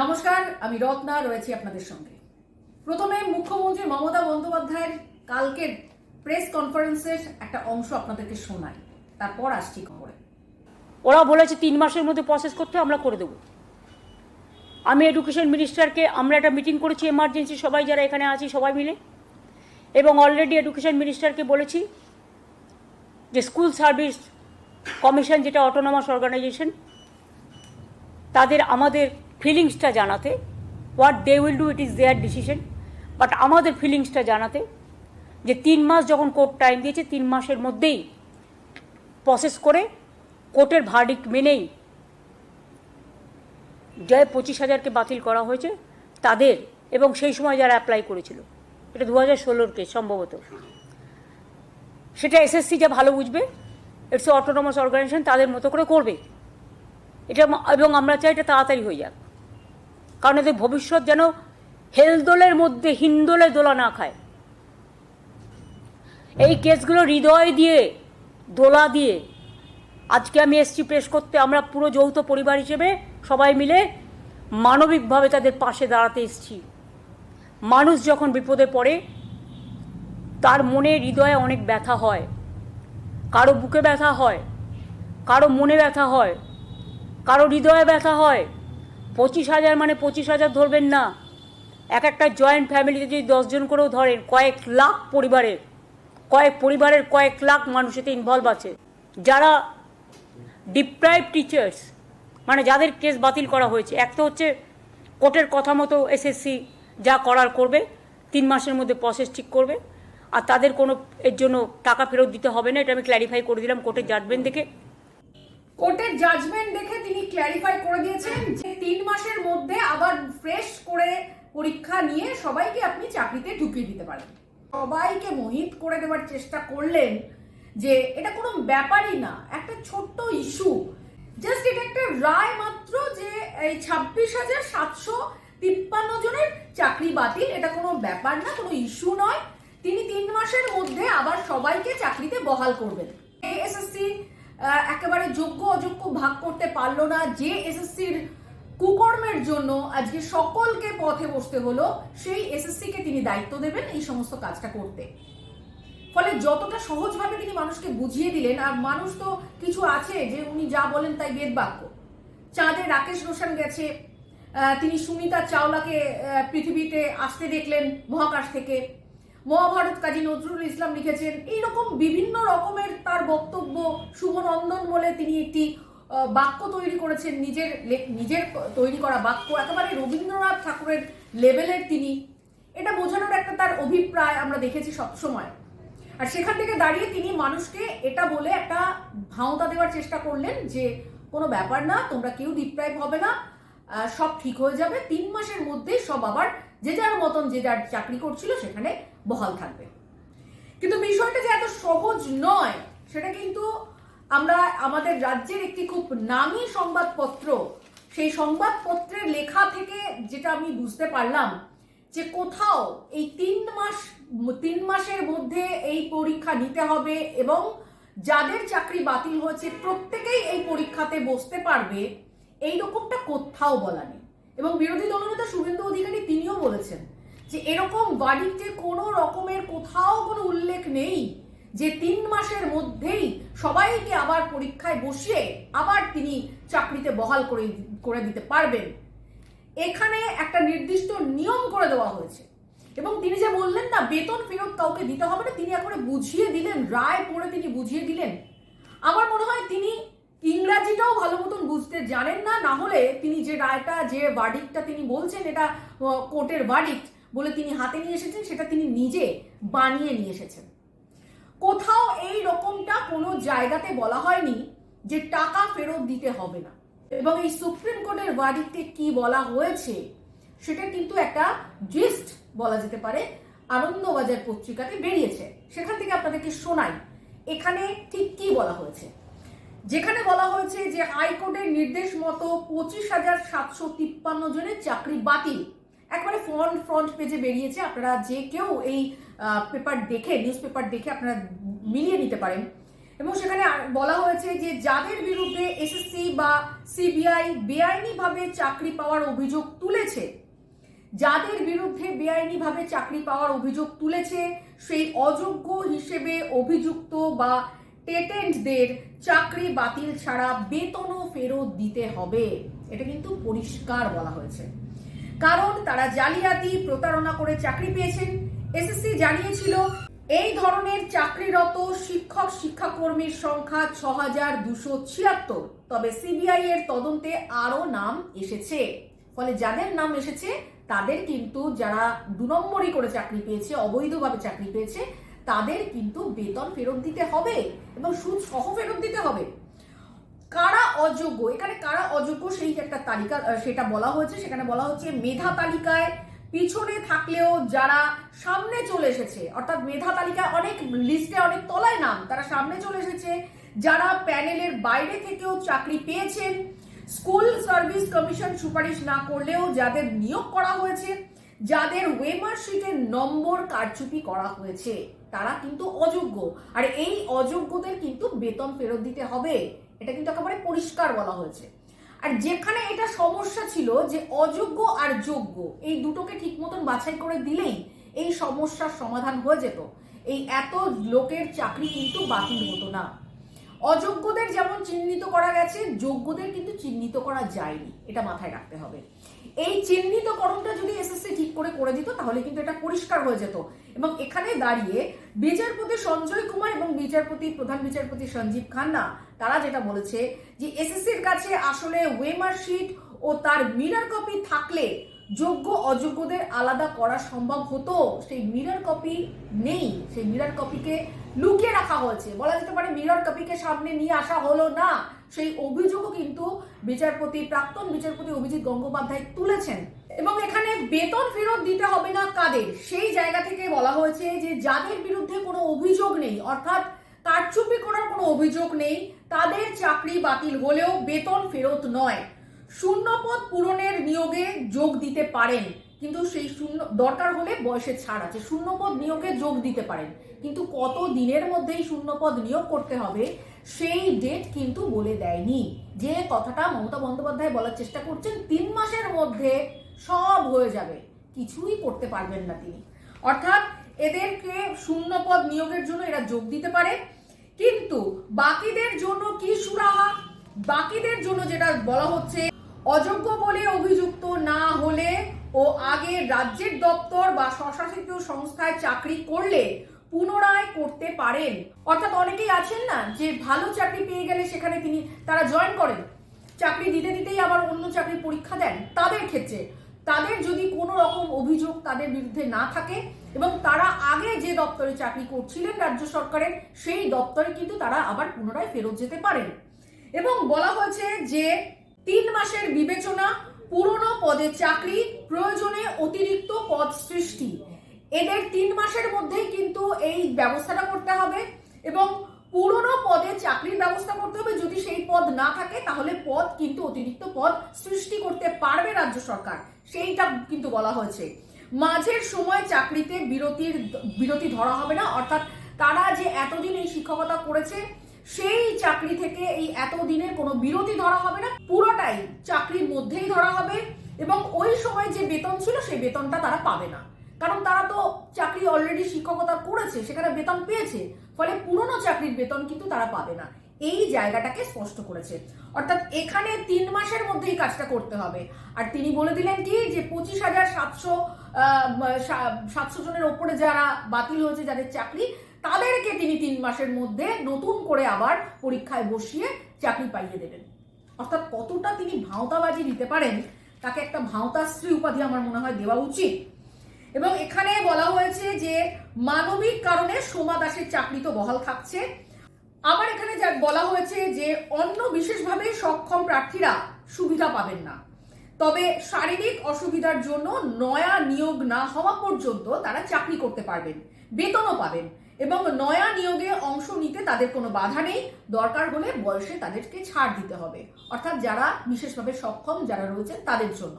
নমস্কার, আমি রত্না, রয়েছি আপনাদের সঙ্গে। প্রথমে মুখ্যমন্ত্রী মমতা বন্দ্যোপাধ্যায়ের কালকের প্রেস কনফারেন্সের একটা অংশ আপনাদেরকে শোনাই। তারপর আসছি খবরে। ওরা বলেছে, তিন মাসের মধ্যে প্রসেস করতে আমরা করে দেবো। আমি এডুকেশন মিনিস্টারকে আমরা একটা মিটিং করেছি এমার্জেন্সি সবাই যারা এখানে আছি, সবাই মিলে। এবং অলরেডি এডুকেশন মিনিস্টারকে বলেছি যে স্কুল সার্ভিস কমিশন যেটা অটোনমাস অর্গানাইজেশন তাদের আমাদের ফিলিংসটা জানাতে what they will do it is their decision but আমাদের ফিলিংসটা জানাতে, যে তিন মাস যখন কোর্ট টাইম দিয়েছে, তিন মাসের মধ্যেই প্রসেস করে কোর্টের ভার্ডিক্ট মেনেই যে পঁচিশ হাজারকে বাতিল করা হয়েছে, তাদের এবং সেই সময় যারা অ্যাপ্লাই করেছিল। এটা দু হাজার ষোলোর কেস সম্ভবত। সেটা এসএসসি যা ভালো বুঝবে ইটস অটোনমাস অর্গানাইজেশন তাদের মতো করে করবে। এটা এবং আমরা চাই এটা তাড়াতাড়ি হয়ে যাক। কারণ এদের ভবিষ্যৎ যেন হেলদোলের মধ্যে হিন্দোলে দোলা না খায়। এই কেসগুলো হৃদয় দিয়ে, দোলা দিয়ে, আজকে আমি এসছি প্রেস করতে, আমরা পুরো যৌথ পরিবার হিসেবে সবাই মিলে মানবিকভাবে তাদের পাশে দাঁড়াতে এসছি। মানুষ যখন বিপদে পড়ে, তার মনে হৃদয়ে অনেক ব্যথা হয়। কারও বুকে ব্যথা হয়, কারও মনে ব্যথা হয়, কারও হৃদয়ে ব্যথা হয় পঁচিশ হাজার মানে পঁচিশ হাজার ধরবেন না। এক একটা জয়েন্ট ফ্যামিলিতে যদি দশজন করেও ধরেন, কয়েক লাখ পরিবারের কয়েক পরিবারের কয়েক লাখ মানুষ এতে ইনভলভ আছে। যারা ডিপ্রাইভ টিচার্স মানে যাদের কেস বাতিল করা হয়েছে। এক তো হচ্ছে কোর্টের কথা মতো এসএসসি যা করার করবে, তিন মাসের মধ্যে প্রসেস ঠিক করবে। আর তাদের কোনো এর জন্য টাকা ফেরত দিতে হবে না, এটা আমি ক্ল্যারিফাই করে দিলাম কোর্টের জাজমেন্ট দেখে। কোর্টের জাজমেন্ট দেখে তিনি ক্ল্যারিফাই করে দিয়েছেন যে তিন মাসের মধ্যে আবার ফ্রেশ করে পরীক্ষা নিয়ে সবাইকে আপনি চাকরিতে ঢুকিয়ে দিতে পারেন। সবাইকে মোহিত করে দেওয়ার চেষ্টা করলেন যে এটা কোনো ব্যাপারই না, একটা ছোট্ট ইস্যু জাস্ট এটা একটা রায় মাত্র যে এই ছাব্বিশ হাজার সাতশো তিপ্পান্ন জনের চাকরি বাতিল, এটা কোনো ব্যাপার না, কোনো ইস্যু নয়। তিনি তিন মাসের মধ্যে আবার সবাইকে চাকরিতে বহাল করবেন। এসএসসি একেবারে যোগ্য অযোগ্য ভাগ করতে পারল না যে এসএসসির কুকর্মের জন্য। আজকে সকলকে পথে বসতে হলো। সেই এসএসসি কে তিনি দায়িত্ব দেবেন এই সমস্ত কাজটা করতে। ফলে যতটা সহজভাবে তিনি মানুষকে বুঝিয়ে দিলেন, আর মানুষ তো কিছু আছে যে উনি যা বলেন তাই বেদ বাক্য চাঁদে রাকেশ রোশন গেছে তিনি সুমিতা চাওলাকে পৃথিবীতে আসতে দেখলেন মহাকাশ থেকে। মহাভারত কাজী নজরুল ইসলাম লিখেছেন, এইরকম বিভিন্ন রকমের তার বক্তব্য শুভনন্দন বলে তিনি একটি বাক্য তৈরি করেছেন। নিজের নিজের তৈরি করা বাক্য একেবারে রবীন্দ্রনাথ ঠাকুরের লেভেলের তিনি। এটা বোঝানোর একটা তার অভিপ্রায় আমরা দেখেছি সবসময়। আর সেখান থেকে দাঁড়িয়ে তিনি মানুষকে এটা বলে একটা ভাওতা দেওয়ার চেষ্টা করলেন যে, কোনো ব্যাপার না, তোমরা কেউ ডিপ্রাইভ হবে না। সব ঠিক হয়ে যাবে। তিন মাসের মধ্যে সব আবার যে যার মতন যে যার চাকরি করছিল সেখানে বহাল থাকবে। কিন্তু বিষয়টা যে এত সহজ নয়, সেটা কিন্তু আমরা আমাদের রাজ্যের একটি খুব নামী সংবাদপত্র, সেই সংবাদপত্রের লেখা থেকে যেটা আমি বুঝতে পারলাম যে কোথাও এই তিন মাস, তিন মাসের মধ্যে এই পরীক্ষা নিতে হবে এবং যাদের চাকরি বাতিল হয়েছে প্রত্যেকেই এই পরীক্ষাতে বসতে পারবে। এই রকমটা কোথাও বলা নেই। এবং বিরোধী দলনেতা শুভেন্দু অধিকারী তিনিও বলেছেন যে এরকম বাড়িতে কোনো রকমের কোথাও কোনো উল্লেখ নেই যে তিন মাসের মধ্যেই সবাইকে আবার পরীক্ষায় বসিয়ে আবার তিনি চাকরিতে বহাল করে করে দিতে পারবেন। এখানে একটা নির্দিষ্ট নিয়ম করে দেওয়া হয়েছে। এবং তিনি যে বললেন না, বেতন ফেরত কাউকে দিতে হবে না, তিনি একবারে বুঝিয়ে দিলেন, রায় পড়ে তিনি বুঝিয়ে দিলেন। আমার মনে হয় তিনি ইংরাজিটাও ভালো মতন বুঝতে জানেন না না হলে তিনি যে রায়টা, যে ভার্ডিকটা তিনি বলছেন, এটা কোর্টের ভার্ডিক্ট বলে তিনি হাতে নিয়ে এসেছেন, সেটা তিনি নিজে বানিয়ে নিয়ে এসেছেন। কোথাও এই রকমটা কোনো জায়গাতে বলা হয়নি যে টাকা ফেরত দিতে হবে না। এবং এই সুপ্রিম কোর্টের ভার্ডিক্টে কি বলা হয়েছে, সেটা কিন্তু একটা জিস্ট বলা যেতে পারে, আনন্দবাজার পত্রিকাতে বেরিয়েছে। সেখান থেকে আপনাদেরকে শোনাই, এখানে ঠিক কি বলা হয়েছে। যেখানে বলা হয়েছে যে হাইকোর্টের নির্দেশ মতো পঁচিশ হাজার সাতশো তিপ্পান্ন জনের চাকরি বাতিল। একবারে ফ্রন্ট ফ্রন্ট পেজে বেরিয়েছে। আপনারা যে কেউ এই পেপার দেখে নিউজ পেপার দেখে আপনারা মিলিয়ে নিতে পারেন। এবং সেখানে বলা হয়েছে যে যাদের বিরুদ্ধে এসএসসি বা সিবিআই বেআইনিভাবে চাকরি পাওয়ার অভিযোগ তুলেছে, যাদের বিরুদ্ধে বেআইনিভাবে চাকরি পাওয়ার অভিযোগ তুলেছে, সেই অযোগ্য হিসেবে অভিযুক্ত বা টেটেন্টদের চাকরি বাতিল ছাড়া বেতনও ফেরত দিতে হবে। এটা কিন্তু পরিষ্কার বলা হয়েছে। কারণ তারা জালিয়াতি প্রতারণা করে চাকরি পেয়েছেন। এসএসসি জানিয়েছিল, এই ধরনের চাকরিরত শিক্ষক শিক্ষাকর্মীর সংখ্যা ছ হাজার দুশো ছিয়াত্তর। তবে সিবিআই এর তদন্তে আরও নাম এসেছে। ফলে যাদের নাম এসেছে, তাদের কিন্তু যারা দু নম্বরই করে চাকরি পেয়েছে, অবৈধভাবে চাকরি পেয়েছে তাদের কিন্তু বেতন ফেরত দিতে হবে এবং সুদ সহ ফেরত দিতে হবে। কারা অযোগ্য? এখানে কারা অযোগ্য সেই একটা তালিকা সেটা বলা হয়েছে। সেখানে বলা হচ্ছে মেধা তালিকায় পিছনে থাকলেও যারা সামনে চলে এসেছে, অর্থাৎ মেধা তালিকায় অনেক লিস্টে অনেক তলায় নাম, তারা সামনে চলে এসেছে, যারা প্যানেলের বাইরে থেকেও চাকরি পেয়েছেন, স্কুল সার্ভিস কমিশন সুপারিশ না করলেও যাদের নিয়োগ করা হয়েছে, যাদের ওয়েমার শিটের নম্বর কারচুপি করা হয়েছে। তারা কিন্তু অযোগ্য। আর এই অযোগ্যদের কিন্তু বেতন ফেরত দিতে হবে। এটা কিন্তু একেবারে পরিষ্কার বলা হয়েছে। আর যেখানে এটা সমস্যা ছিল যে অযোগ্য আর যোগ্য, এই দুটোকে ঠিক মতন বাছাই করে দিলেই এই সমস্যার সমাধান হয়ে যেত। এই এত লোকের চাকরি কিন্তু বাতিল হতো না। অযোগ্যদের যেমন চিহ্নিত করা গেছে, যোগ্যদের কিন্তু চিহ্নিত করা যায়নি। এটা মাথায় রাখতে হবে। এই চিহ্নিতকরণটা যদি এসএসসি ঠিক করে করে দিত, তাহলে কিন্তু এটা পরিষ্কার হয়ে যেত। এবং এখানে দাঁড়িয়ে বিচারপতি সঞ্জয় কুমার এবং বিচারপতি, প্রধান বিচারপতি সঞ্জীব খান্না, তারা যেটা বলেছে যে, এসএসসির কাছে আসলে ওয়েমার শিট ও তার মিরর কপি থাকলে যোগ্য অযোগ্যদের আলাদা করা সম্ভব হতো। সেই মিরর কপি নেই। সেই মিরর কপিকে লুকিয়ে রাখা হয়েছে। বলা যেতে পারে মিরর কপিকে সামনে নিয়ে আসা হলো না। সেই অভিযোগও কিন্তু বিচারপতি, প্রাক্তন বিচারপতি অভিজিৎ গঙ্গোপাধ্যায় তুলেছেন। এবং এখানে বেতন ফেরত দিতে হবে না কাদের? সেই জায়গা থেকে বলা হয়েছে যে যাদের বিরুদ্ধে কোনো অভিযোগ নেই, অর্থাৎ কারচুপি করার কোনো অভিযোগ নেই, তাদের চাকরি বাতিল হলেও বেতন ফেরত নয়। শূন্যপদ পূরণের নিয়োগে যোগ দিতে পারেন, কিন্তু সেই শূন্য, দরকার হলে বয়সের ছাড় আছে, শূন্যপদ নিয়োগে যোগ দিতে পারেন, কিন্তু কত দিনের মধ্যেই শূন্যপদ নিয়োগ করতে হবে, সেই ডেট কিন্তু বলে দেয়নি। যে কথাটা মমতা বন্দ্যোপাধ্যায় বলার চেষ্টা করছেন, তিন মাসের মধ্যে সব হয়ে যাবে, কিছুই করতে পারবেন না তিনি। অর্থাৎ এদেরকে শূন্যপদ নিয়োগের জন্য এরা যোগ দিতে পারে, কিন্তু বাকিদের জন্য কি সুরাহা? বাকিদের জন্য যেটা বলা হচ্ছে অযোগ্য বলে অভিযুক্ত না হলে ও আগে রাজ্যের দপ্তর বা স্বশাসিত সংস্থায় চাকরি করলে পুনরায় করতে পারেন। অর্থাৎ অনেকেই আছেন না যে ভালো চাকরি পেয়ে গেলে সেখানে তিনি তারা জয়েন করেন। চাকরি দিতে দিতেই আবার অন্য চাকরির পরীক্ষা দেন। তাদের ক্ষেত্রে তাদের যদি কোনো রকম অভিযোগ তাদের বিরুদ্ধে না থাকে এবং তারা আগে যে দপ্তরে চাকরি করছিলেন রাজ্য সরকারের, সেই দপ্তরে কিন্তু তারা আবার পুনরায় ফেরত যেতে পারেন। এবং বলা হয়েছে যে তিন মাসের বিবেচনা, পুরনো পদে চাকরি, প্রয়োজনে অতিরিক্ত পদ সৃষ্টি। এদের তিন মাসের মধ্যেই কিন্তু এই ব্যবস্থাটা করতে হবে এবং পুরনো পদে চাকরির ব্যবস্থা করতে হবে। যদি সেই পদ না থাকে, তাহলে পদ কিন্তু অতিরিক্ত পদ সৃষ্টি করতে পারবে রাজ্য সরকার। সেইটা কিন্তু বলা হয়েছে। মাঝের সময় চাকরিতে বিরতির, বিরতি ধরা হবে না। অর্থাৎ তারা যে এতদিন এই শিক্ষকতা করেছে সেই চাকরি থেকে এই এতদিনের কোনো বিরতি ধরা হবে না, পুরোটাই চাকরির মধ্যেই ধরা হবে এবং ওই সময় যে বেতন ছিল সেই বেতনটা তারা পাবে না। কারণ তারা তো চাকরি অলরেডি শিক্ষকতা করেছে, সেখানে বেতন পেয়েছে, ফলে পুরনো চাকরির বেতন কিন্তু তারা পাবে না। এই জায়গাটাকে স্পষ্ট করেছে। অর্থাৎ এখানে তিন মাসের মধ্যেই কাজটা করতে হবে। আর তিনি বলে দিলেন কি যে পঁচিশ হাজার সাতশো সাতশো জনের ওপরে যারা বাতিল হয়েছে, যাদের চাকরি তাদেরকে তিনি তিন মাসের মধ্যে নতুন করে আবার পরীক্ষায় বসিয়ে চাকরি পাইয়ে দেবেন। অর্থাৎ কতটা তিনি ভাঁওতাবাজি দিতে পারেন, তাকে একটা ভাঁওতাশ্রী উপাধি আমার মনে হয় দেওয়া উচিত। এবং এখানে বলা হয়েছে যে, মানবিক কারণে সোমা দাসের চাকরি তো বহাল থাকছে। আবার এখানে যা বলা হয়েছে যে, অন্য বিশেষভাবে সক্ষম প্রার্থীরা সুবিধা পাবেন না। তবে শারীরিক অসুবিধার জন্য নয়া নিয়োগ না হওয়া পর্যন্ত তারা চাকরি করতে পারবেন, বেতনও পাবেন। এবং নয়া নিয়োগে অংশ নিতে তাদের কোনো বাধা নেই। দরকার হলে বয়সে তাদেরকে ছাড় দিতে হবে। অর্থাৎ যারা বিশেষভাবে সক্ষম, যারা রয়েছেন তাদের জন্য।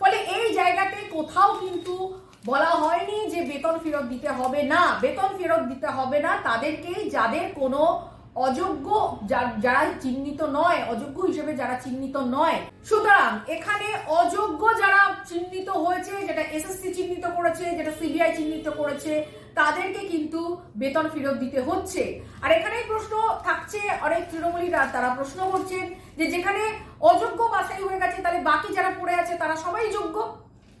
ফলে এই জায়গাতে কোথাও কিন্তু বলা হয়নি যে বেতন ফেরত দিতে হবে না। বেতন ফেরত দিতে হবে না তাদেরকেই, যাদের কোনো অযোগ্য যারা চিহ্নিত নয়, অযোগ্য হিসেবে যারা চিহ্নিত নয়। সুতরাং এখানে অযোগ্য যারা চিহ্নিত হয়েছে, যেটা এসএসসি চিহ্নিত করেছে, যেটা সিবিআই চিহ্নিত করেছে, তাদেরকে কিন্তু বেতন ফেরত দিতে হচ্ছে। আর এখানেই প্রশ্ন থাকছে, অনেক তৃণমূলীরা তারা প্রশ্ন করছেন যে যেখানে অযোগ্য বাছাই হয়ে গেছে, তাহলে বাকি যারা পড়ে আছে, তারা সবাই যোগ্য?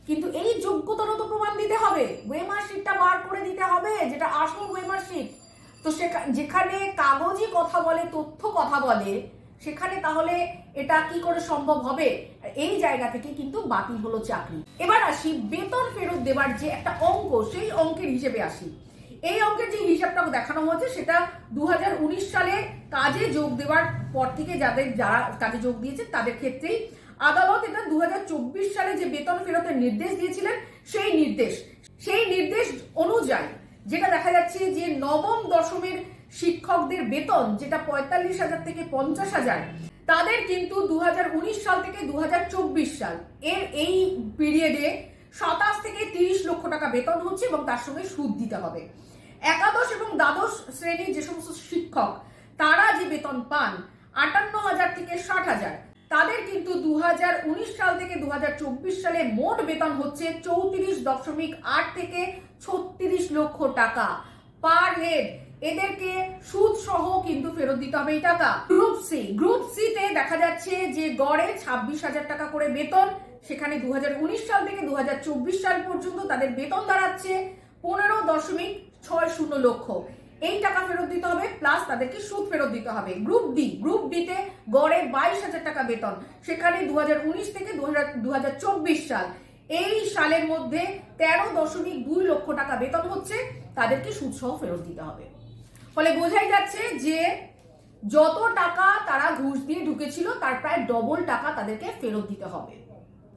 কিন্তু এই যোগ্যতারও তো প্রমাণ দিতে হবে। ওয়েমার শিটটা বার করে দিতে হবে, যেটা আসল ওয়েমার শিট তো যেখানে কাগজে কথা বলে, তথ্য কথা বলে, সেখানে তাহলে এটা কি করে সম্ভব হবে? এই জায়গা থেকে কিন্তু বাতিল হলো চাকরি। এবার আসি বেতন ফেরত দেওয়ার যে একটা অঙ্ক, সেই অঙ্কের হিসেবে আসি। এই অঙ্কের যে হিসাবটা দেখানো হয়েছে, সেটা দু হাজার উনিশ সালে কাজে যোগ দেওয়ার পর থেকে যাদের, যারা কাজে যোগ দিয়েছে, তাদের ক্ষেত্রেই আদালত এটা দু হাজার চব্বিশ সালে যে বেতন ফেরতের নির্দেশ দিয়েছিলেন, সেই নির্দেশ সেই নির্দেশ অনুযায়ী যেটা দেখা যাচ্ছে যে নবম দশমের শিক্ষকদের বেতন, যেটা পঁয়তাল্লিশ হাজার থেকে পঞ্চাশ হাজার, তাদের কিন্তু দু হাজার উনিশ সাল থেকে দু হাজার চব্বিশ সাল। এর এই পিরিয়ডে সাতাশ থেকে তিরিশ লক্ষ টাকা বেতন হচ্ছে এবং তার সঙ্গে সুদ দিতে হবে। একাদশ এবং দ্বাদশ শ্রেণির যে সমস্ত শিক্ষক, তারা যে বেতন পান, আটান্ন হাজার থেকে ষাট হাজার তাদের কিন্তু দু হাজার উনিশ সাল থেকে দু হাজার চব্বিশ সালে মোট বেতন হচ্ছে চৌত্রিশ দশমিক আট থেকে ছত্রিশ লক্ষ টাকা। পার হেড, এদেরকে সুদ সহ কিন্তু ফেরত দিতে হবে এই টাকা। গ্রুপ সি গ্রুপ সি তে দেখা যাচ্ছে যে গড়ে ছাব্বিশ হাজার টাকা করে বেতন। সেখানে দু হাজার উনিশ সাল থেকে দু হাজার চব্বিশ সাল পর্যন্ত তাদের বেতন দাঁড়াচ্ছে পনেরো দশমিক ছয় শূন্য লক্ষ। এই টাকা ফেরত দিতে হবে প্লাস তাদেরকে সুদ ফেরত দিতে হবে। গ্রুপ ডি গ্রুপ ডিতে গড়ে বাইশ হাজার টাকা বেতন। সেখানে দু হাজার উনিশ থেকে দু সাল। এই সালের মধ্যে তেরো দশমিক দুই লক্ষ টাকা বেতন হচ্ছে, তাদেরকে সুদ সহ ফেরত দিতে হবে। ফলে বোঝাই যাচ্ছে যে যত টাকা তারা ঘুষ দিয়ে ঢুকেছিল, তার প্রায় ডবল টাকা তাদেরকে ফেরত দিতে হবে।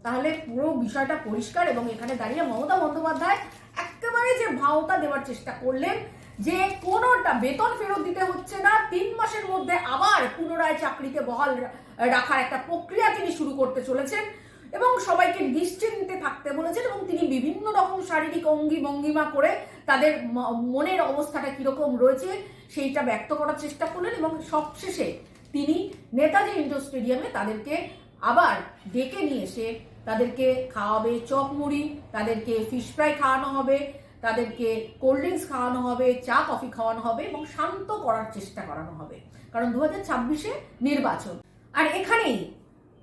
তাহলে পুরো বিষয়টা পরিষ্কার এবং এখানে দাঁড়িয়ে মমতা বন্দ্যোপাধ্যায় একেবারে যে ভাওতা দেওয়ার চেষ্টা করলেন যে কোনোটা বেতন ফেরত দিতে হচ্ছে না, তিন মাসের মধ্যে আবার পুনরায় চাকরিতে বহাল রাখার একটা প্রক্রিয়া তিনি শুরু করতে চলেছেন এবং সবাইকে নিশ্চিন্তে থাকতে বলেছেন এবং তিনি বিভিন্ন রকম শারীরিক অঙ্গি ভঙ্গিমা করে তাদের মনের অবস্থাটা কীরকম রয়েছে সেইটা ব্যক্ত করার চেষ্টা করলেন এবং সবশেষে তিনি নেতাজি ইন্ডোর স্টেডিয়ামে তাদেরকে আবার ডেকে নিয়ে এসে তাদেরকে খাওয়াবে চপ মুড়ি তাদেরকে ফিশ ফ্রাই খাওয়ানো হবে। তাদেরকে কোল্ড ড্রিঙ্কস খাওয়ানো হবে, চা কফি খাওয়ানো হবে এবং শান্ত করার চেষ্টা করানো হবে। কারণ দু হাজার ছাব্বিশে নির্বাচন। আর এখানেই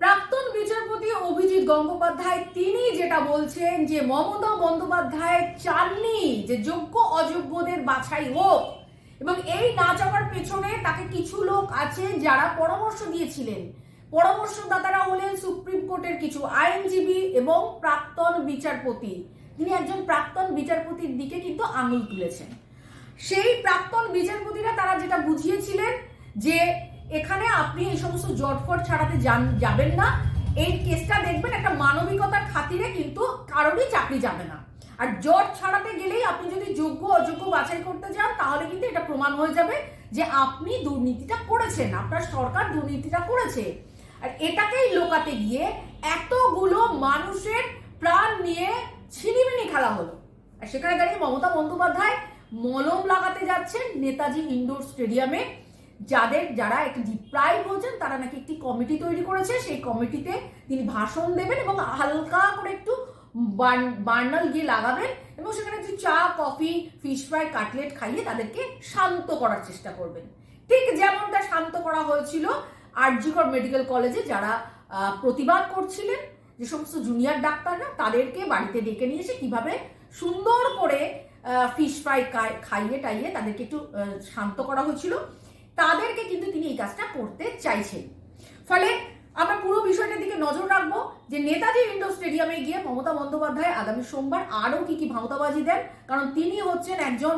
প্রাক্তন বিচারপতি অভিজিৎ গঙ্গোপাধ্যায়, তিনি যেটা বলছেন যে মমতা বন্দ্যোপাধ্যায় চাননি যে যোগ্য অযোগ্যদের বাছাই হোক এবং এই না যাওয়ার পেছনে তাকে কিছু লোক আছে যারা পরামর্শ দিয়েছিলেন। পরামর্শদাতারা হলেন সুপ্রিম কোর্টের কিছু আইনজীবী এবং প্রাক্তন বিচারপতি। তিনি একজন প্রাক্তন বিচারপতির দিকে কিন্তু আঙুল তুলেছেন। সেই প্রাক্তন বিচারপতিরা তারা যেটা বুঝিয়েছিলেন যে এখানে আপনি এই সমস্ত জটফট ছাড়াতে যাবেন না। এই কেসটা দেখবেন একটা মানবিকতার খাতিরে কিন্তু কারোরই চাকরি যাবে না। আর জট ছাড়াতে গেলেই আপনি যদি যোগ্য, অযোগ্য বাছাই করতে যান, তাহলে কিন্তু এটা প্রমাণ হয়ে যাবে যে আপনি দুর্নীতিটা করেছেন, আপনার সরকার দুর্নীতিটা করেছে। আর এটাকেই লোকাতে গিয়ে এতগুলো মানুষের প্রাণ নিয়ে ছিনিমিনি খেলা হলো। আর সেখানে দাঁড়িয়ে মমতা বন্দ্যোপাধ্যায় মলম লাগাতে যাচ্ছেন নেতাজি ইনডোর স্টেডিয়ামে। যাদের, যারা একটি ডিপ্রাইভ হয়েছেন তারা নাকি একটি কমিটি তৈরি করেছে। সেই কমিটিতে তিনি ভাষণ দেবেন এবং হালকা করে একটু বার্ন- বার্নাল গিয়ে লাগাবেন এবং সেখানে একটু চা, কফি, ফিশ ফ্রাই, কাটলেট খাইয়ে তাদেরকে শান্ত করার চেষ্টা করবেন। ঠিক যেমনটা শান্ত করা হয়েছিল আরজিকর মেডিকেল কলেজে যারা প্রতিবাদ করছিলেন যে সমস্ত জুনিয়র ডাক্তাররা তাদেরকে বাড়িতে ডেকে নিয়ে এসে কীভাবে সুন্দর করে ফিশ ফ্রাই খাইয়ে টাইয়ে তাদেরকে একটু শান্ত করা হয়েছিল। তাদেরকে কিন্তু তিনি এই কাজটা করতে চাইছেন। ফলে আমরা পুরো বিষয়টার দিকে নজর রাখব যে নেতাজি ইন্ডোর স্টেডিয়ামে গিয়ে মমতা বন্দ্যোপাধ্যায় আগামী সোমবার আরও কি কি ভাওতাবাজি দেন, কারণ তিনি হচ্ছেন একজন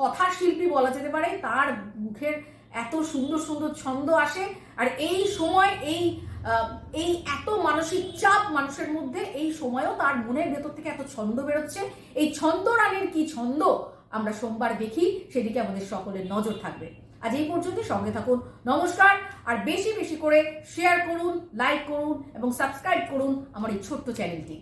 কথা শিল্পী বলা যেতে পারে। তার মুখের এত সুন্দর সুন্দর ছন্দ আসে। আর এই সময় এই এই এত মানসিক চাপ মানুষের মধ্যে, এই সময়ও তার মনের ভেতর থেকে এত ছন্দ বেরোচ্ছে। এই ছন্দ রানের কি ছন্দ? আমরা সোমবার দেখি, সেদিকে আমাদের সকলের নজর থাকবে। আজ এই পর্যন্ত সঙ্গে থাকুন, নমস্কার, আর বেশি বেশি করে শেয়ার করুন লাইক করুন, এবং সাবস্ক্রাইব করুন আমার এই ছোট্ট চ্যানেলটি